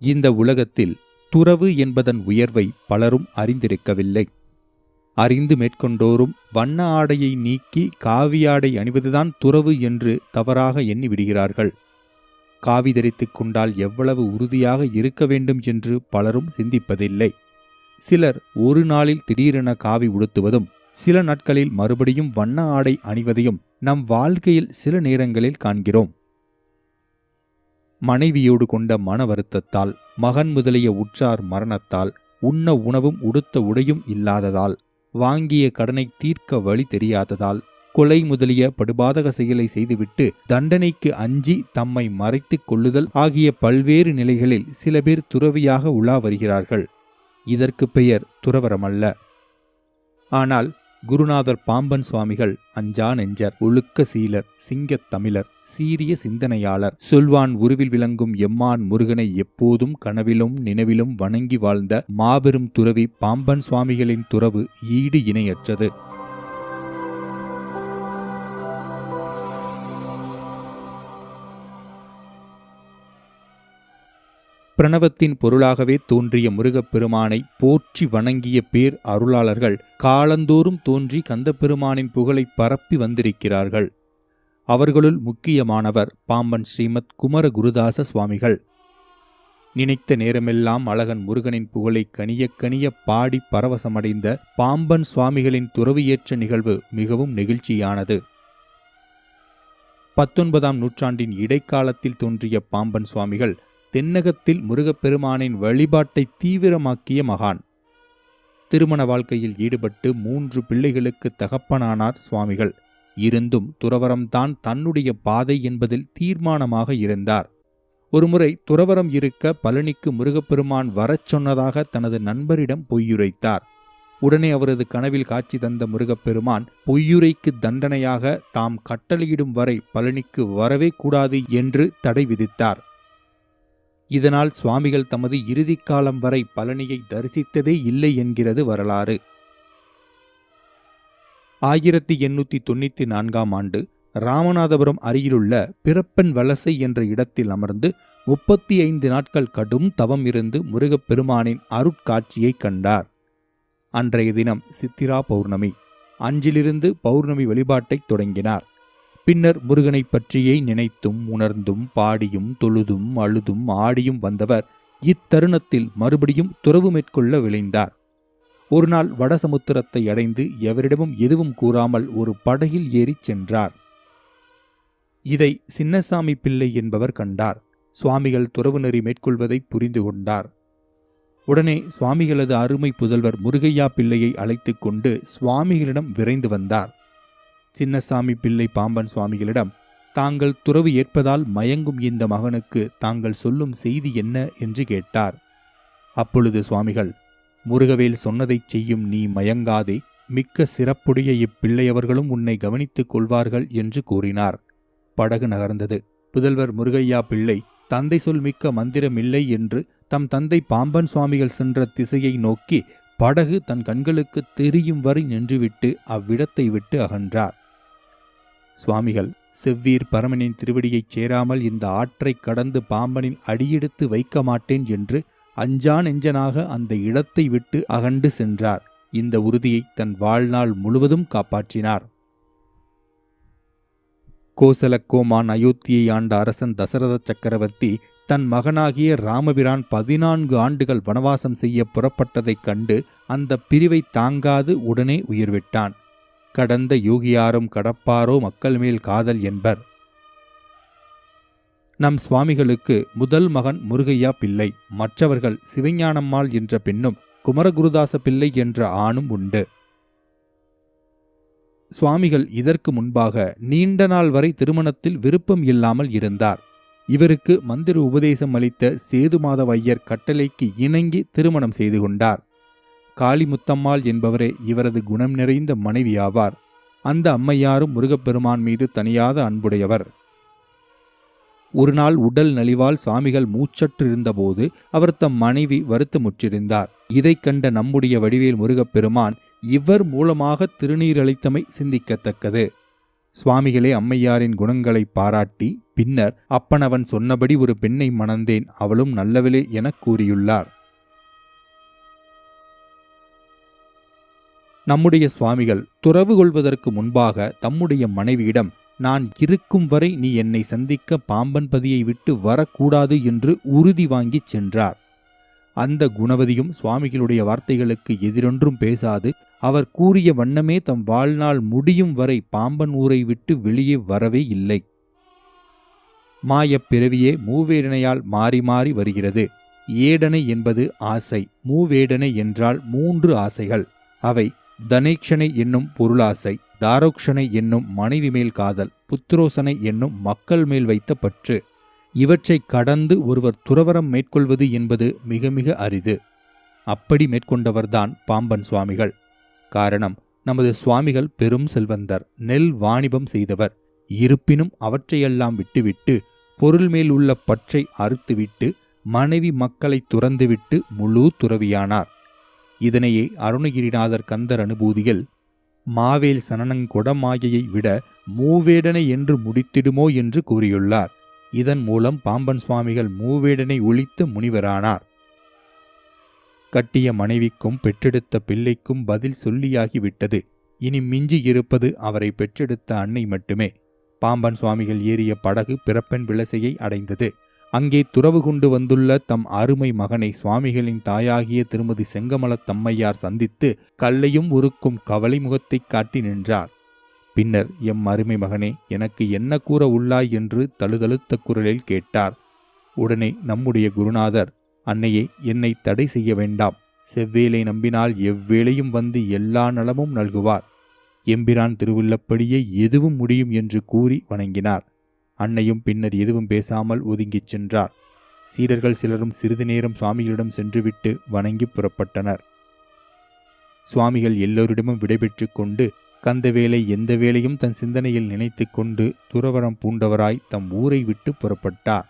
இந்த உலகத்தில் துறவு என்பதன் உயர்வை பலரும் அறிந்திருக்கவில்லை. அறிந்து மேற்கொண்டோரும் வண்ண ஆடையை நீக்கி காவியாடை அணிவதுதான் துறவு என்று தவறாக எண்ணிவிடுகிறார்கள். காவி தரித்துக் கொண்டால் எவ்வளவு உறுதியாக இருக்க வேண்டும் என்று பலரும் சிந்திப்பதில்லை. சிலர் ஒரு நாளில் திடீரென காவி உடுத்துவதும் சில நாட்களில் மறுபடியும் வண்ண ஆடை அணிவதையும் நம் வாழ்க்கையில் சில நேரங்களில் காண்கிறோம். மனைவியோடு கொண்ட மன வருத்தத்தால் மகன் முதலிய உற்றார் மரணத்தால் உண்ண உணவும் உடுத்த உடையும் இல்லாததால் வாங்கிய கடனை தீர்க்க வழி தெரியாததால் கொலை முதலிய படுபாதக செயலை செய்துவிட்டு தண்டனைக்கு அஞ்சி தம்மை மறைத்துக் கொள்ளுதல் ஆகிய பல்வேறு நிலைகளில் சில பேர் துறவியாக உலா வருகிறார்கள். இதற்கு பெயர் துறவரமல்ல. ஆனால் குருநாதர் பாம்பன் சுவாமிகள் அஞ்சா நெஞ்சர் ஒழுக்க சீலர் சிங்கத் தமிழர் சீரிய சிந்தனையாளர். சொல்வான் உருவில் விளங்கும் எம்மான் முருகனை எப்போதும் கனவிலும் நினைவிலும் வணங்கி வாழ்ந்த மாபெரும் துறவி பாம்பன் சுவாமிகளின் துறவு ஈடு இணையற்றது. பிரணவத்தின் பொருளாகவே தோன்றிய முருகப்பெருமானை போற்றி வணங்கிய பேர் அருளாளர்கள் காலந்தோறும் தோன்றி கந்தப்பெருமானின் புகழை பரப்பி வந்திருக்கிறார்கள். அவர்களுள் முக்கியமானவர் பாம்பன் ஸ்ரீமத் குமர குருதாச சுவாமிகள். நினைத்த நேரமெல்லாம் அழகன் முருகனின் புகழை கனிய கனிய பாடி பரவசமடைந்த பாம்பன் சுவாமிகளின் துறவியேற்ற நிகழ்வு மிகவும் நெகிழ்ச்சியானது. பத்தொன்பதாம் நூற்றாண்டின் இடைக்காலத்தில் தோன்றிய பாம்பன் சுவாமிகள் தென்னகத்தில் முருகப்பெருமானின் வழிபாட்டை தீவிரமாக்கிய மகான். திருமண வாழ்க்கையில் ஈடுபட்டு மூன்று பிள்ளைகளுக்கு தகப்பனானார் சுவாமிகள். இருந்தும் துறவரம்தான் தன்னுடைய பாதை என்பதில் தீர்மானமாக இருந்தார். ஒருமுறை துறவரம் இருக்க பழனிக்கு முருகப்பெருமான் வரச் சொன்னதாக தனது நண்பரிடம் பொய்யுரைத்தார். உடனே அவரது கனவில் காட்சி தந்த முருகப்பெருமான் பொய்யுரைக்கு தண்டனையாக தாம் கட்டளையிடும் வரை பழனிக்கு வரவே கூடாது என்று தடை விதித்தார். இதனால் சுவாமிகள் தமது இறுதிக் காலம் வரை பழனியை தரிசித்ததே இல்லை என்கிறது வரலாறு. ஆயிரத்தி எண்ணூற்றி தொண்ணூற்றி நான்காம் ஆண்டு ராமநாதபுரம் அருகிலுள்ள பிறப்பன் வலசை என்ற இடத்தில் அமர்ந்து முப்பத்தி ஐந்து நாட்கள் கடும் தவம் இருந்து முருகப்பெருமானின் அருட்காட்சியை கண்டார். அன்றைய தினம் சித்திரா பௌர்ணமி. அஞ்சிலிருந்து பௌர்ணமி வழிபாட்டைத் தொடங்கினார். பின்னர் முருகனை பற்றியே நினைத்தும் உணர்ந்தும் பாடியும் தொழுதும் அழுதும் ஆடியும் வந்தவர் இத்தருணத்தில் மறுபடியும் துறவு மேற்கொள்ள விளைந்தார் ஒருநாள் வடசமுத்திரத்தை அடைந்து எவரிடமும் எதுவும் கூறாமல் ஒரு படகில் ஏறிச் சென்றார். இதை சின்னசாமி பிள்ளை என்பவர் கண்டார். சுவாமிகள் துறவு நெறி மேற்கொள்வதை புரிந்து கொண்டார். உடனே சுவாமிகளது அருமை புதல்வர் முருகையா பிள்ளையை அழைத்து கொண்டு சுவாமிகளிடம் விரைந்து வந்தார். சின்னசாமி பிள்ளை பாம்பன் சுவாமிகளிடம் தாங்கள் துறவு ஏற்பதால் மயங்கும் இந்த மகனுக்கு தாங்கள் சொல்லும் செய்தி என்ன? என்று கேட்டார். அப்பொழுது சுவாமிகள் முருகவேல் சொன்னதைச் செய்யும் நீ மயங்காதே மிக்க சிறப்புடைய இப்பிள்ளையவர்களும் உன்னை கவனித்துக் கொள்வார்கள் என்று கூறினார். படகு நகர்ந்தது. புதல்வர் முருகையா பிள்ளை தந்தை சொல் மிக்க மந்திரமில்லை என்று தம் தந்தை பாம்பன் சுவாமிகள் சென்ற திசையை நோக்கி படகு தன் கண்களுக்கு தெரியும் வரை நின்றுவிட்டு அவ்விடத்தை விட்டு அகன்றார். சுவாமிகள் செவ்வீர் பரமனின் திருவடியைச் சேராமல் இந்த ஆற்றைக் கடந்து பாம்பனின் அடியெடுத்து வைக்க மாட்டேன் என்று அஞ்சா நெஞ்சனாக அந்த இடத்தை விட்டு அகண்டு சென்றார். இந்த உறுதியை தன் வாழ்நாள் முழுவதும் காப்பாற்றினார். கோசலக்கோமான் அயோத்தியை ஆண்ட அரசன் தசரத சக்கரவர்த்தி தன் மகனாகிய ராமபிரான் பதினான்கு ஆண்டுகள் வனவாசம் செய்ய புறப்பட்டதைக் கண்டு அந்த பிரிவை தாங்காது உடனே உயிர்விட்டான். கடந்த யூகியாரும் கடப்பாரோ மக்கள் மேல் காதல் என்பர். நம் சுவாமிகளுக்கு முதல் மகன் முருகையா பிள்ளை மற்றவர்கள் சிவஞானம்மாள் என்ற பெண்ணும் குமரகுருதாச பிள்ளை என்ற ஆணும் உண்டு. சுவாமிகள் இதற்கு முன்பாக நீண்ட நாள் வரை திருமணத்தில் விருப்பம் இல்லாமல் இருந்தார். இவருக்கு மந்திர உபதேசம் அளித்த சேதுமாதவையர் கட்டளைக்கு இணங்கி திருமணம் செய்து கொண்டார். காளிமுத்தம்மாள் என்பவரே இவரது குணம் நிறைந்த மனைவியாவார். அந்த அம்மையாரும் முருகப்பெருமான் மீது தனியாத அன்புடையவர். ஒரு நாள் உடல் நலிவால் சுவாமிகள் மூச்சற்றிருந்தபோது அவர் தம் மனைவி வருத்தமுற்றிருந்தார். இதை கண்ட நம்முடைய வடிவேல் முருகப்பெருமான் இவர் மூலமாக திருநீரளித்தமை சிந்திக்கத்தக்கது. சுவாமிகளே அம்மையாரின் குணங்களை பாராட்டி பின்னர் அப்பனவன் சொன்னபடி ஒரு பெண்ணை மணந்தேன் அவளும் நல்லவளே எனக் கூறியுள்ளார். நம்முடைய சுவாமிகள் துறவு கொள்வதற்கு முன்பாக தம்முடைய மனைவியிடம் நான் இருக்கும் வரை நீ என்னை சந்திக்க பாம்பன் பதியை விட்டு வரக்கூடாது என்று உறுதி வாங்கிச் சென்றார். அந்த குணவதியும் சுவாமிகளுடைய வார்த்தைகளுக்கு எதிரொன்றும் பேசாது அவர் கூறிய வண்ணமே தம் வாழ்நாள் முடியும் வரை பாம்பன் ஊரை விட்டு வெளியே வரவே இல்லை. மாயப் பிறவியே மூவேடனையால் மாறி மாறி வருகிறது. ஏடனை என்பது ஆசை மூவேடனை என்றால் மூன்று ஆசைகள். அவை தனேக்ஷனை என்னும் பொருளாசை தாரோக்ஷனை என்னும் மனைவி மேல் காதல் புத்திரோசனை என்னும் மக்கள் மேல் வைத்த பற்று. இவற்றை கடந்து ஒருவர் துறவரம் மேற்கொள்வது என்பது மிக மிக அரிது. அப்படி மேற்கொண்டவர்தான் பாம்பன் சுவாமிகள். காரணம் நமது சுவாமிகள் பெரும் செல்வந்தர் நெல் வாணிபம் செய்தவர். இருப்பினும் அவற்றையெல்லாம் விட்டுவிட்டு பொருள் மேல் உள்ள பற்றை அறுத்துவிட்டு மனைவி மக்களை துறந்துவிட்டு முழு துறவியானார். இதனையே அருணகிரிநாதர் கந்தர் அனுபூதியில் மாவேல் சனனங்கொடமாயையை விட மூவேடனை என்று முடித்திடுமோ என்று கூறியுள்ளார். இதன் மூலம் பாம்பன் சுவாமிகள் மூவேடனை ஒழித்த முனிவரானார். கட்டிய மனைவிக்கும் பெற்றெடுத்த பிள்ளைக்கும் பதில் சொல்லியாகிவிட்டது. இனி மிஞ்சி இருப்பது அவரை பெற்றெடுத்த அன்னை மட்டுமே. பாம்பன் சுவாமிகள் ஏறிய படகு பிறப்பெண் விளசையை அடைந்தது. அங்கே துறவு கொண்டு வந்துள்ள தம் அருமை மகனை சுவாமிகளின் தாயாகிய திருமதி செங்கமலத் தம்மையார் சந்தித்து கல்லையும் உருக்கும் கவலை முகத்தைக் காட்டி நின்றார். பின்னர் எம் அருமை மகனே எனக்கு என்ன கூற உள்ளாய்? என்று தழுதழுத்த குரலில் கேட்டார். உடனே நம்முடைய குருநாதர் அன்னையே என்னை தடை செய்ய வேண்டாம். செவ்வேலை நம்பினால் எவ்வேளையும் வந்து எல்லா நலமும் நல்குவார். எம்பிரான் திருவுள்ளப்படியே எதுவும் முடியும் என்று கூறி வணங்கினார். அன்னையும் பின்னர் எதுவும் பேசாமல் ஒதுங்கிச் சென்றார். சீடர்கள் சிலரும் சிறிது நேரம் சுவாமிகளிடம் சென்றுவிட்டு வணங்கி புறப்பட்டனர். சுவாமிகள் எல்லோரிடமும் விடைபெற்றுக் கொண்டு கந்தவேலை எந்த வேளையும் தன் சிந்தனையில் நினைத்து கொண்டு துறவரம் பூண்டவராய் தம் ஊரை விட்டு புறப்பட்டார்.